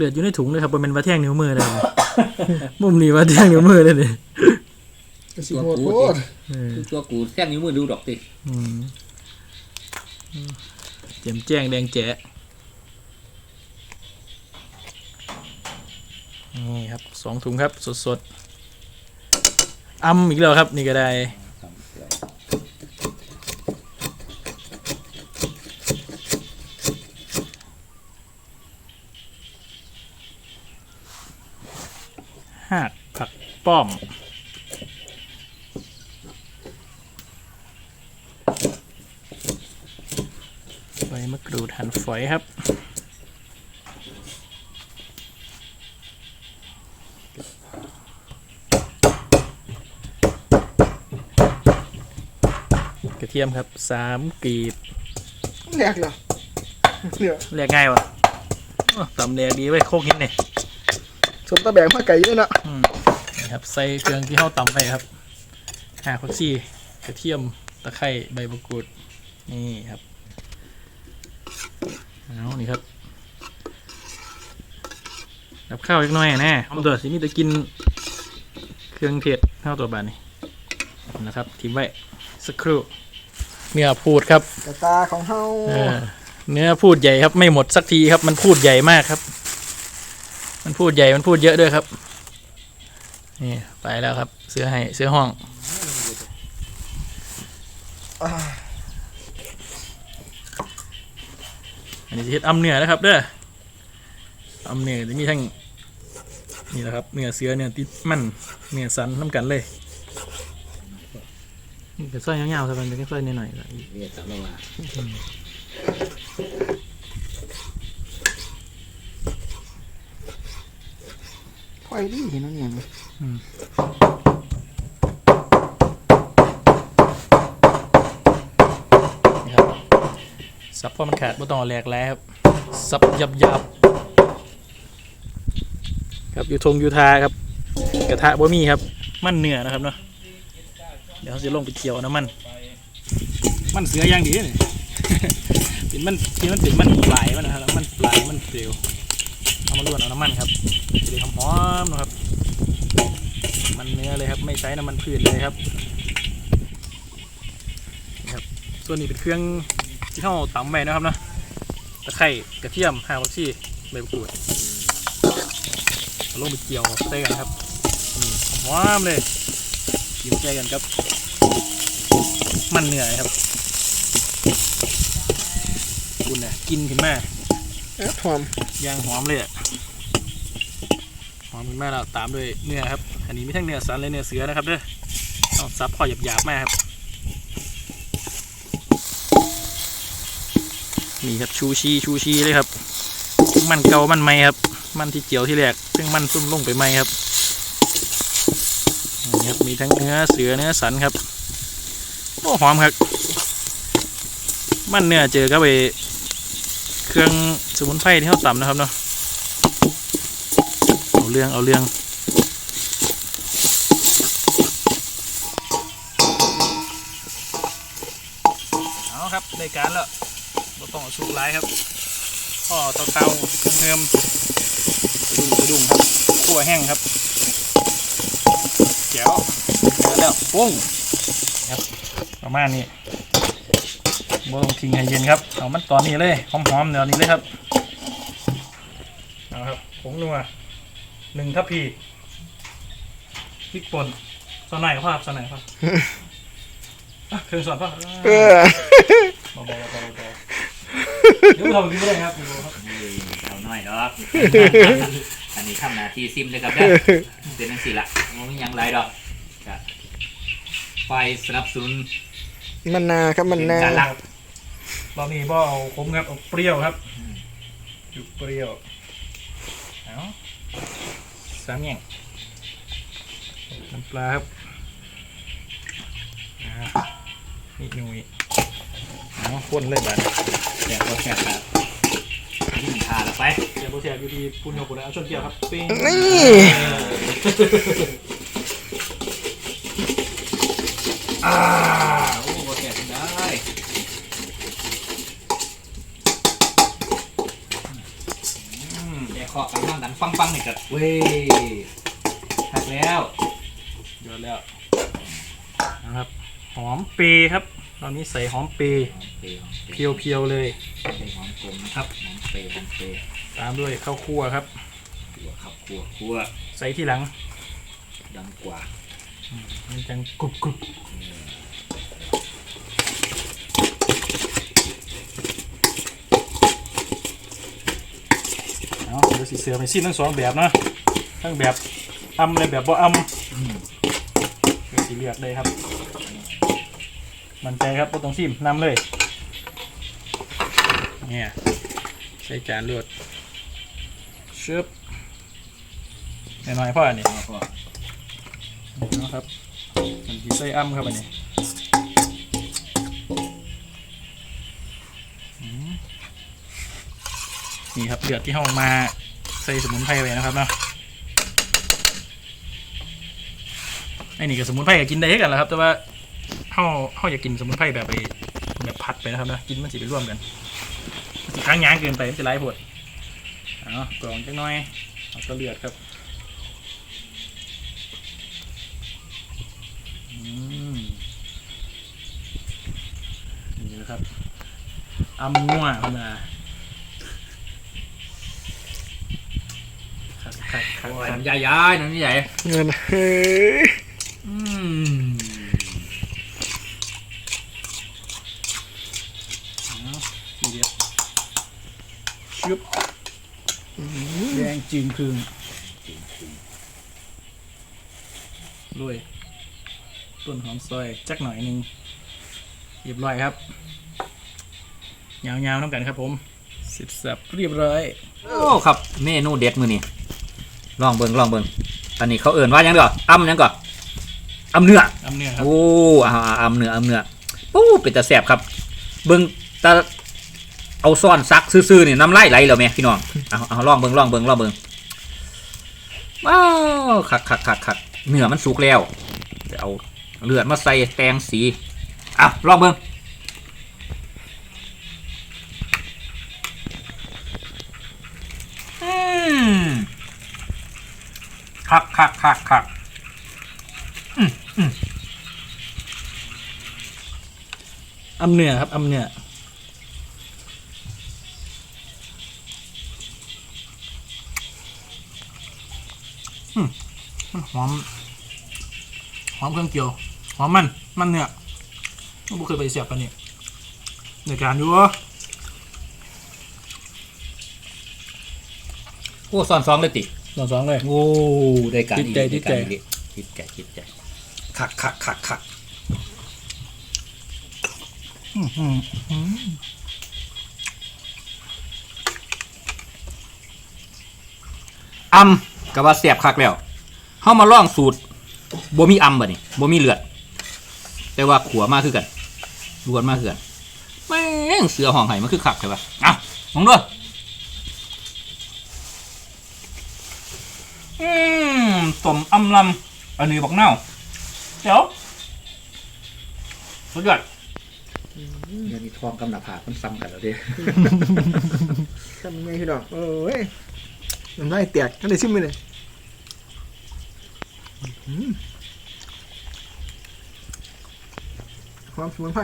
เลือดอยู่ในถุงเลยครับบ่แมันเป็นว่าแท่งนิ้วมือเลยนะมุมนี้ว่าแท่งนิ้วมือเลยนี่สิโหดโคตรเออตัวกูแท่งนิ้วมือดูดอกติอืมเจียมแจ้งแดงแจ๋นี่ครับสองถุงครับสดๆอ้ำอีกแล้วครับ นี่ก็ได้ หาก ผักป้อมใบมะกรูดหั่นฝอยครับกระเทียมครับสามกรีบแหลกเหรอเหลือเรียกง่ายวะโอ้ตำเรียกดีไว้ยโคกหินเนี่ยสมตะแบงผ้าไก่ด้วยนะนี่ ครับ ใส่เครื่องที่เขาตำไปครับหาผักชีกระเทียมตะไคร้ใบมะกรูดนี่ครับเอานี่ครับกับข้าวเล็กน้อยแน่ผมตัวสิมีแต่กินเครื่องเทศเท่าตัวบานนี่นะครับทิ้งไว้สักครู่เนื้อพูดครับกระตาของเฮาเออเนื้อพูดใหญ่ครับไม่หมดสักทีครับ มันพูดใหญ่มากครับ มันพูดใหญ่มันพูดเยอะด้วยครับ นี่ไปแล้วครับ เสื้อให้เสื้อห้องาอันนี้จะเฮ็ดอำเนื้อนะครับเด้ออำเนื้อจะมีทั้งนี่แหละครับเนื้อเสือเนื้อติดมันเนื้อสันน้ำกันเลยนี่เป็นสร้อยยาวๆสักกันเป็นสร้อยหน่อยๆก็อีกนี่สำรองมา ไฟดีเห็นนั่นเนี่ยนี่ครับซับพราะมันขาดไม่ต้องแหลกแล้วครับซับยับยับครับอยู่ทงอยู่ทาครับ กระทะบ่มีครับ มันเนื้อนะครับเนาะเดี๋ยวเขาจะลงไปเคี่ยวน้ำมัน มันเสือย่างดีนี่เป็นมันที่มันเป็นมันปลายมันนะครับแล้วมันปลายมันเปลวเอามาล้วนเอาน้ำมันครับจะได้หอมๆนะครับ มันเนื้อเลยครับ ไม่ใช้น้ำมันพืชเลยครับนี่ครับ ส่วนนี้เป็นเครื่องที่เขาตำไปนะครับเนาะตะไคร้กระเทียมห่าผักชีใบมะกรูดเอาลงไปเกี่ยวใส่กันครับอืมหอมเลยกินใส่กันครับ มันเนื้อครับคุณน่ะกินขึ้นมาแอบหอมยางหอมเลยอะหอมขึ้นมาแล้วตามด้วยเนื้อครับ อันนี้มีทั้งเนื้อสันและเนื้อเสือนะครับเด้อเอาซับพอหยาบๆมากครับนี่ครับชูชีชูชีเลยครับมันเกามันใหม่ครับ มันที่เจียวที่แรกซึ่งมันซุ่มลงไปใหม่ครับนี่ครับมีทั้งเนื้อเสือเนื้อสันครับโอ้หอมครับ มันเนื้อเจอกับไปเครื่องสมุนไพรที่เขาตำนะครับเนาะเอาเรื่องเอาเรื่อง ได้การแล้วเราต้องเอาสุกไลายครับพ่อเตาเตาเทิมๆกระดุมกระดุมครับขั่วแห้งครับแจ๋วเดี๋ยวแล้วปุ้งครับประมาณนี้บ่ต้องทิ้งให้เย็นครับเอามันตอนนี้เลยหอมๆเดี๋ยวนี้เลยครับเอาครับผงนัวหนึ่งทัพพีพริกป่นซอนไหนครับซอนไหนครับอะเครื่องสอนป่ะ เออเบาๆเบาๆเบาๆเดี๋ยวเรากินไม่ได้ครับดูครับเอาหน่อยเนาะอันนี้ทำหน้าที่ซิมเลยครับเด้อเป็นนังสี่ละมันมีหยังไรดอกก็ไฟสนับสนุนมันนาครับมันนาการลักรอบนี้บ่เอาขมครับเอาเปรี้ยวครับอยู่เปรี้ยวเอาสามแง่งน้ำปลาครับอ่านี่หนุ่ย เอาข้นเลยบัดแซ่บก็แซ่บครับยิ่งทาละไปเดี๋ยวโบเสียอยู่ดีปุณโยกุนะเอาชนเกี่ยวครับปิ้งนี่อ่าโอ้โหแซ่บได้อืมแซ่บเคาะกันบ้างดังปังปังนี่กับเว้ยหักแล้วยอดแล้วนะครับหอมเปรย์ครับ ตอนนี้ใส่หอมเปรย์หอมเปรี้ยวเพียวๆเลยใส่หอมกลมนะครับหอมเปรี้ยวหอมเปรี้ยวตามด้วยข้าวคั่วครับ คั่วครับคั่วคั่วใส่ที่หลังดังกว่ามันจังกรุบกรุบเอาเดี๋ยวสิเสือไปซิมทั้งสองแบบเนาะทั้งแบบอำเลยแบบบ่อำอืมเดี๋ยวสิเลือกเลยครับ มันใจครับบ่ต้องซิมนำเลยเนี่ยใส่จานรวดชึบหน่อยๆพ่ออันนี้แล้วก็นะครับมันสิใส่อ้ำครับอันนี้อืมนี่ครับเดือดที่ห้องมาใส่สมุนไพรไปนะครับเนาะไอ้นี่กับสมุนไพรก็กินได้คือกันแหละครับ แต่ว่า ห้าห้าอยากกินสมุนไพรแบบไปแบบพัดไปนะครับนะกินมันสิไปร่วมกันมันสิค้างยางเกินไปมันจะไล่ผดเอากรองจังน้อยเอาก็เลือดครับอืมนี่นะครับอำงัวเข้ามาคักคักคักโอ้ยคักน้ำใหญ่ย้ายน้ำใหญ่เงินเฮ้ย อืม เอาทีเดียวชึบ แดงจึงครึงลุยต้นหอมซอยจักหน่อยหนึ่งเรียบร้อยครับยาวๆน้ำกันครับผมสิบสับเรียบร้อยโอ้ครับเมนูเด็ดมือนี่ลองเบิ่งลองเบิ่งอันนี้เขาเอิ่นว่าหยังก่อนอ้ำหยังก่อนอ้ำเนื้อน้ำเนื้อครับโอ้อ่าอ้ำเนื้ออ้ำเนื้อปู้เป็นตาแสบครับ เบิ่งตา เอาซ่อนซักซื่อๆนี่น้ำไลายไหลแล้วแม่พี่น้องเอาเอาลองเบิงลองเบิงลองเบิงว้าวคักคักคักคักเนื้อมันสุกแล้วจะเอาเลือดมาใส่แตงสีอะลองเบิงอืมคักคักคักคักอำเนื้อครับอำเนื้อ หอมหอมเครื่องเกียวหอมมันมันเนื้อไม่เคยไปเสียบปะเนี่ยในการดูวะโอ้ซ่อนสองเลยติสองสองเลย โอ้ได้การจิตใจอีกจิตใจได้การอีกจิตใจจิตใจคักคักคักคักอื้อหืออืมอำกับว่าเสียบคักแล้ว เข้ามาล่องสูตรบ่มีอำบ่นี่บ่มีเลือด แต่ว่าขัวมากคือกันรวนมากคือกันแม่งเสือห้องไห้มันคือคักใช่ปะเอ้ามองด้วยอืมต้มอำลำอันนี้บอกเน่าเดี๋ยวสุดยอดเดี๋ยวนี้ทองกำหนับผามันซ้ำกันแล้วดิทำยังไงพี่น้องโอ้ยน้ำลายแตกนั่นเลยชิมไปเลยอืม ความสมุนไพร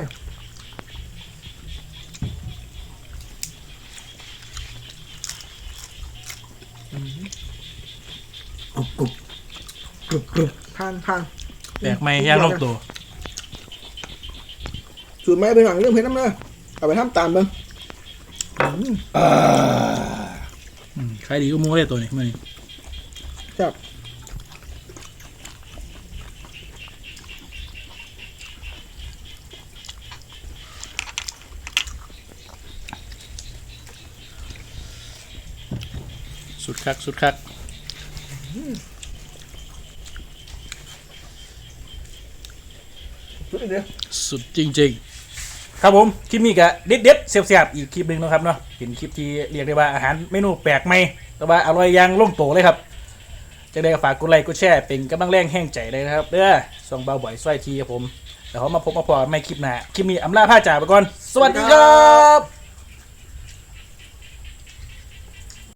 อืมกรุบกรุบกรุบกรุบผ่านผ่านแตกไม่ย่างลงตัวสูตรไม้เป็นหลังเรื่องเพชรน้ำเนอะเอาไปทำตามเบิ้งอืมอืมขายดีก็มูเลยตัวนี้มือนี้ครับ สุดคัก สุดคักสุดเดียวสุดจริง ๆ ครับผมคลิปนี้ก็เด็ดเด็ดๆเสียบๆอีกคลิปหนึ่งเนาะครับเนาะเป็นคลิปที่เรียกได้ว่าอาหารเมนูแปลกใหม่แต่ว่าอร่อยอยังล่งโตเลยครับจะได้ก็ฝากกดไลค์กดแชร์เป็นกำลังแรงแห้งใจเลยนะครับเด้อส่องเบาบ่อยสร้อยทีครับผมเดี๋ยวเขามาพบมาพอไม่คลิปหน้าคลิปนี้อำลาผ้าจ่าไปก่อน สวัสดีครับ